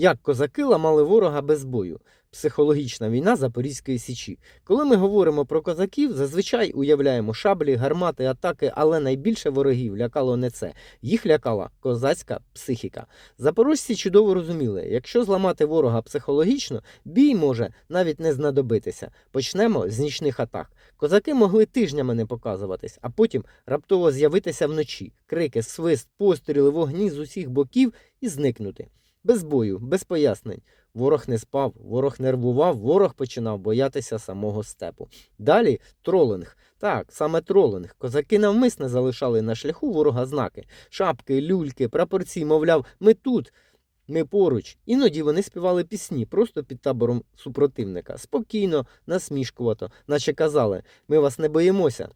Як козаки ламали ворога без бою. Психологічна війна Запорізької січі. Коли ми говоримо про козаків, зазвичай уявляємо шаблі, гармати, атаки, але найбільше ворогів лякало не це. Їх лякала козацька психіка. Запорожці чудово розуміли, якщо зламати ворога психологічно, бій може навіть не знадобитися. Почнемо з нічних атак. Козаки могли тижнями не показуватись, а потім раптово з'явитися вночі. Крики, свист, постріли, вогні з усіх боків і зникнути. Без бою, без пояснень. Ворог не спав, ворог нервував, ворог починав боятися самого степу. Далі тролинг. Так, саме тролинг. Козаки навмисне залишали на шляху ворога знаки, шапки, люльки, прапорці, мовляв, ми тут. Ми поруч. Іноді вони співали пісні просто під табором супротивника, спокійно, насмішкувато, наче казали: ми вас не боїмося.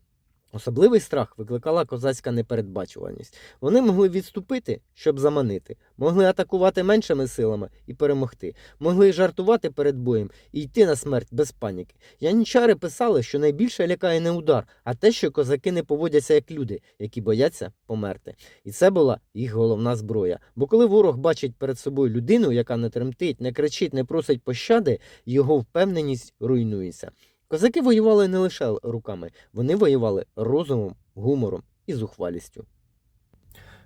Особливий страх викликала козацька непередбачуваність. Вони могли відступити, щоб заманити, могли атакувати меншими силами і перемогти, могли жартувати перед боєм і йти на смерть без паніки. Янічари писали, що найбільше лякає не удар, а те, що козаки не поводяться як люди, які бояться померти. І це була їх головна зброя. Бо коли ворог бачить перед собою людину, яка не тремтить, не кричить, не просить пощади, його впевненість руйнується. Козаки воювали не лише руками, вони воювали розумом, гумором і зухвалістю.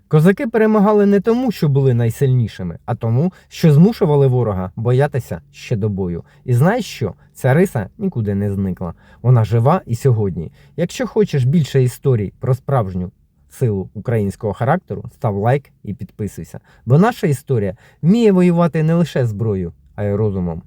Козаки перемагали не тому, що були найсильнішими, а тому, що змушували ворога боятися ще до бою. І знаєш що? Ця риса нікуди не зникла. Вона жива і сьогодні. Якщо хочеш більше історій про справжню силу українського характеру, став лайк і підписуйся. Бо наша історія вміє воювати не лише зброєю, а й розумом.